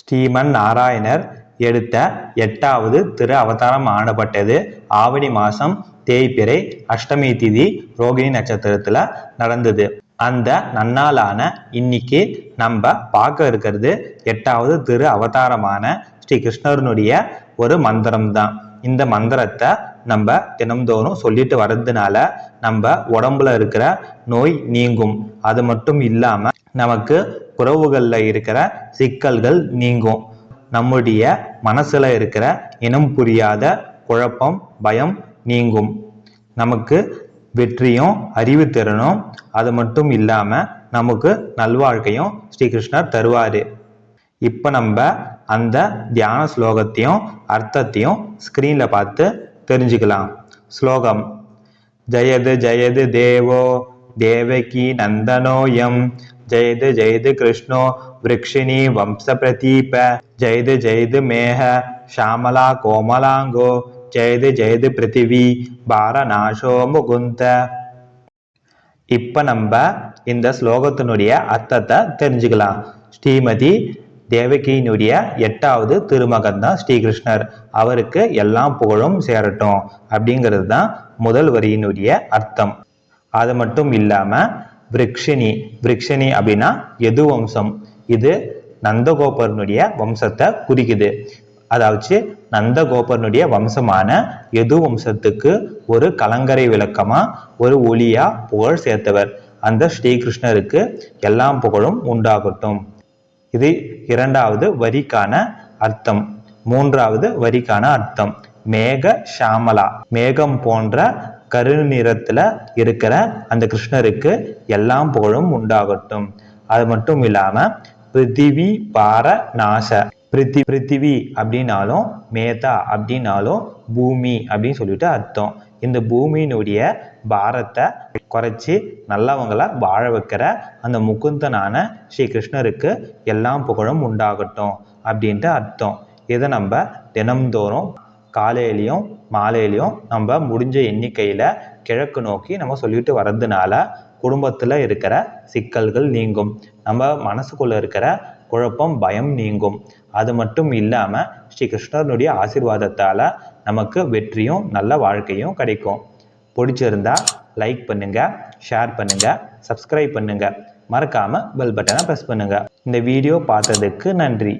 ஸ்ரீமன் நாராயணர் எடுத்த எட்டாவது திரு அவதாரம் ஆனப்பட்டது. ஆவணி மாதம் தேய்பிறை அஷ்டமி திதி ரோகிணி நட்சத்திரத்தில் நடந்தது. அந்த நன்னாளான இன்னைக்கு நம்ம பார்க்க இருக்கிறது எட்டாவது திரு அவதாரமான ஸ்ரீ கிருஷ்ணருனுடைய ஒரு மந்திரம் தான் இந்த மந்திரத்தை நம்ம தினம்தோறும் சொல்லிட்டு வர்றதுனால நம்ம உடம்புல இருக்கிற நோய் நீங்கும். அது மட்டும் இல்லாம நமக்கு உறவுகளில் இருக்கிற சிக்கல்கள் நீங்கும். நம்முடைய மனசுல இருக்கிற இனம் புரியாத குழப்பம் பயம் நீங்கும். நமக்கு வெற்றியும் அறிவுத்திறனும் அது மட்டும் இல்லாம நமக்கு நல்வாழ்க்கையும் ஸ்ரீகிருஷ்ணர் தருவாரு. இப்போ நம்ம அந்த தியான ஸ்லோகத்தையும் அர்த்தத்தையும் ஸ்க்ரீனில் பார்த்து தெரிஞ்சுக்கலாம். ஸ்லோகம். ஜெயது ஜெயது தேவோ தேவகி நந்தனோயம் ஜெயது ஜெயது கிருஷ்ணோ விரக்ஷிணி வம்ச பிரதீப ஜெயது ஜெயது மேக ஷாமலா கோமலாங்கோ ஜெயது ஜெயது பிருத்திவி பாரநாசோ முகுந்த இப்போ நம்ம இந்த ஸ்லோகத்தினுடைய அர்த்தத்தை தெரிஞ்சுக்கலாம். ஸ்ரீமதி தேவகியினுடைய எட்டாவது திருமகன் தான் ஸ்ரீகிருஷ்ணர். அவருக்கு எல்லாம் புகழும் சேரட்டும் அப்படிங்கிறது தான் முதல் வரியினுடைய அர்த்தம். அது மட்டும் இல்லாமல் விரக்ஷினி விரக்ஷினி அப்படின்னா எது வம்சம்? இது நந்தகோபரனுடைய வம்சத்தை குறிக்குது. அதாவது நந்தகோபரனுடைய வம்சமான எது வம்சத்துக்கு ஒரு கலங்கரை விளக்கமா ஒரு ஒளியா புகழ் சேர்த்தவர். அந்த ஸ்ரீகிருஷ்ணருக்கு எல்லாம் புகழும் உண்டாகட்டும். இது இரண்டாவது வரிக்கான அர்த்தம். மூன்றாவது வரிக்கான அர்த்தம். மேக ஷாமலா. மேகம் போன்ற கருநிறத்துல இருக்கிற அந்த கிருஷ்ணருக்கு எல்லாம் புகழும் உண்டாகட்டும். அது மட்டும் இல்லாம பிருத்திவி பார நாச. பிரித்தி பிருத்திவி அப்படின்னாலும் மேதா அப்படின்னாலும் பூமி அப்படின்னு சொல்லிட்டு அர்த்தம். இந்த பூமியினுடைய பாரத்தை குறைச்சி நல்லவங்களை வாழ வைக்கிற அந்த முகுந்தனான ஸ்ரீ கிருஷ்ணருக்கு எல்லாம் புகழும் உண்டாகட்டும் அப்படின்ட்டு அர்த்தம். இதை நம்ம தினம்தோறும் காலையிலையும் மாலையிலையும் நம்ம முடிஞ்ச எண்ணிக்கையில் கிழக்கு நோக்கி நம்ம சொல்லிட்டு வர்றதுனால குடும்பத்தில் இருக்கிற சிக்கல்கள் நீங்கும். நம்ம மனசுக்குள்ளே இருக்கிற குழப்பம் பயம் நீங்கும். அது மட்டும் இல்லாமல் ஸ்ரீ கிருஷ்ணனுடைய நமக்கு வெற்றியும் நல்ல வாழ்க்கையும் கிடைக்கும். பிடிச்சிருந்தா லைக் பண்ணுங்கள் ஷேர் பண்ணுங்கள் சப்ஸ்கிரைப் பண்ணுங்கள் மறக்காமல் பெல் பட்டனை ப்ரெஸ் பண்ணுங்கள் இந்த வீடியோ பார்த்ததுக்கு நன்றி.